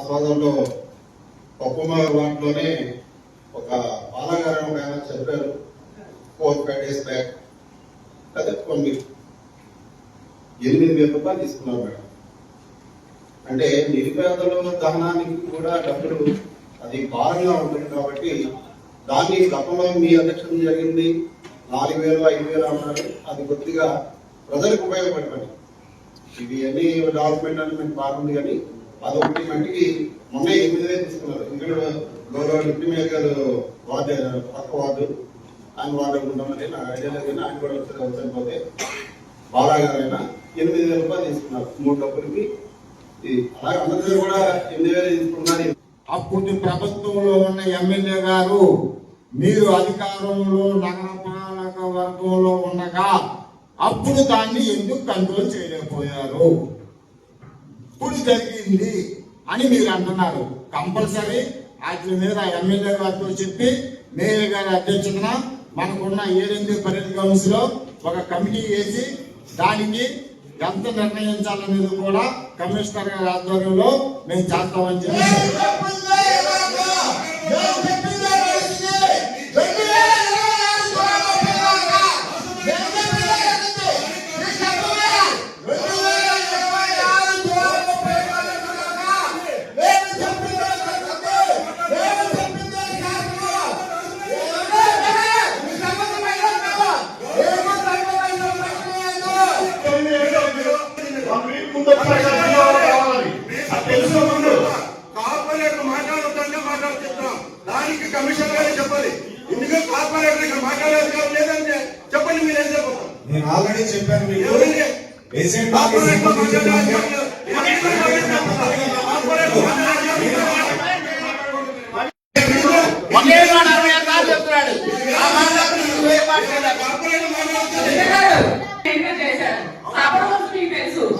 ఆస్వాదంలో పప్పుమ వాటిలోనే ఒక బాలగారు ఒక ఆయన చెప్పారు. ఫోర్ ఫైవ్ డేస్ బ్యాక్ అదే కొన్ని ఎనిమిది వేల రూపాయలు తీసుకున్నారు మేడం. అంటే నిరుపేదల దహనానికి కూడా డబ్బులు అది భారంగా ఉంటుంది కాబట్టి దాన్ని గతంలో మీ అధ్యక్షత జరిగింది. నాలుగు వేలు ఐదు వేలు అన్నారు. అది కొద్దిగా ప్రజలకు ఉపయోగపడే ఇది అన్ని డెవలప్మెంట్ అని మేము బాగుంది కానీ అదొకటి మట్టికి మొన్న ఎనిమిది వేలు తీసుకున్నారు. ఎందుకంటే గౌరవ డిప్యూటీ మేయర్ వార్డు పక్క వార్డు ఆయన వార్డు ఉంటామని నాకు ఐడియా లేదు కానీ ఆయన కూడా వచ్చారు సరిపోతే ఎనిమిది వేల రూపాయలు తీసుకున్నారు. మూడు డబ్బులకి. అలాగే అందరి కూడా ఎనిమిది వేలు తీసుకున్నారు అప్పుడు ప్రభుత్వంలో ఉన్న ఎమ్మెల్యే గారు మీరు అధికారంలో నగరపాలక వర్గంలో ఉండగా అప్పుడు దాన్ని ఎందుకు కంట్రోల్ చేయలేకపోయారు? జరిగింది అని మీరు అంటున్నారు కంపల్సరీ వాటి మీద ఎమ్మెల్యే గారితో చెప్పి మేయర్ గారి అధ్యక్షతన మనకున్న ఏడెనిమిది పర్యటన కౌన్స్లో ఒక కమిటీ వేసి దానికి ఎంత నిర్ణయించాలనేది కూడా కమిషనర్ గారి ఆధ్వర్యంలో మేము చేస్తామని చెప్పి కార్పొరేట్ మాట్లాడుతుంటే మాట్లాడుతున్నాం దానికి కమిషన్ గారే చెప్పాలి. ఎందుకంటే కార్పొరేటర్ ఇక్కడ మాట్లాడారు తెలుసు.